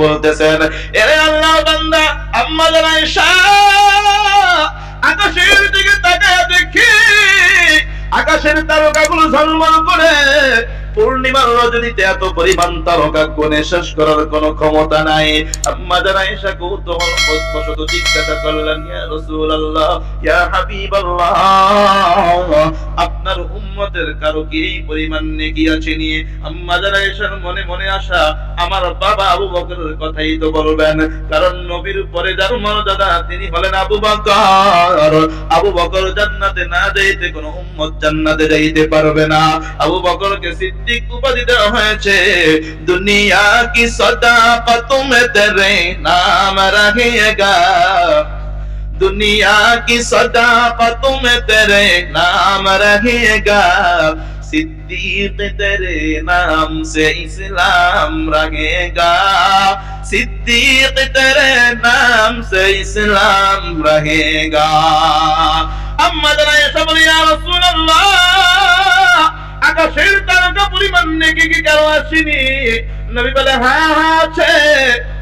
বলতেছেন, এরে আল্লাহ বান্দা আম্মা জানাই আকাশের দিকে তাকায় দেখি। আকাশের তারকাগুলো ঝলমল করে, পূর্ণিমার রজনীতে এত পরিমাণ তারকা গুণে শেষ করার কোনো ক্ষমতা নাই। আম্মা জানা এসা কৌতূহল বশত জিজ্ঞাসা করলেন, ইয়া রাসূলুল্লাহ, ইয়া হাবিবাল্লাহ। উম্মতের কারও কি এই পরিমাণ নেকি আছে নিয়ে? আম্মা জানা এসার মনে মনে আসা আমার বাবা আবু বকরের কথাই তো বলবেন। কারণ নবীর পরে যার মর্যাদা, তিনি হলেন আবু বকর। আবু বকর জান্নাতে না যাইতে কোনো উম্মত জান্নাতে যাইতে পারবে না। আবু বকরকে সিদ্দিক উপাধি দেওয়া হয়েছে। দুনিয়া কি সদাকত মে তেরে নাম রহেগা दुनिया की सदाकतों में तेरे नाम रहेगा सिद्दीक तेरे नाम से इस्लाम रहेगा सिद्दीक तेरे नाम से इस्लाम रहेगा अम्मा जरा ऐसा बोली या रसूल अल्लाह আকাশের তারকা পরিমাণ নেকি কি কারো আসেনি নবী বলে হ্যাঁ হ্যাঁ আছে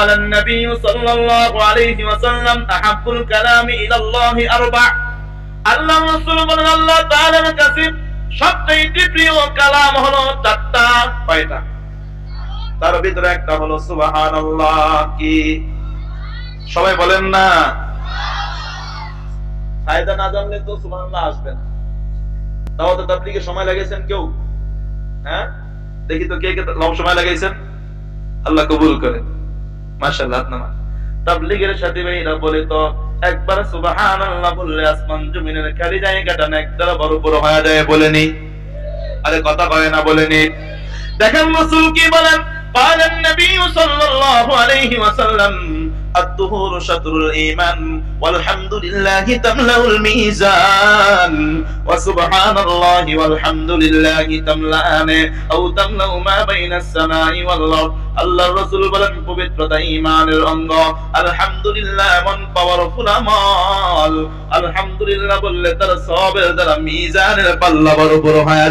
قال النبي صلى الله عليه وسلم أحب الكلام إلى الله أربع আল্লাহ রাসূল বলেন আল্লাহ তাআলার কাছে সবচেয়ে প্রিয় কালাম হলো চারটা কয়টা তার ভিতরে একটা হলো সুবহানাল্লাহ কি সবাই বলেন না ফায়দা না জানলে তো সুবহানাল্লাহ আসবে না তাও তো তাবলিগে সময় লাগাইছেন কেউ হ্যাঁ দেখি তো কে কে লম সময় লাগাইছেন আল্লাহ কবুল করে মাশাআল্লাহ আপনার তাবলিগের সাথে ভাইরা বলে তো, একবার বললে আসমান জমিনের খালি জায়গাটা বড় বড় হয়ে যায় বলেনি আরে কথা কয় না বলেনি দেখেন রাসূল কি বলেন? قال النبي صلى الله عليه وسلم الطهور شطر الإيمان والحمد لله تملأ الميزان وسبحان الله والحمد لله تملأان أو تملأ ما بين السماء والأرض আল্লাহ রসুল বলেন পবিত্রতা ইমানের অঙ্গ আলহামদুলিল্লাহ এমন পাওয়ারফুল আমল আলহামদুলিল্লাহ বললে তার সবের দ্বারা মিজানের পাল্লা বড় বড় হয়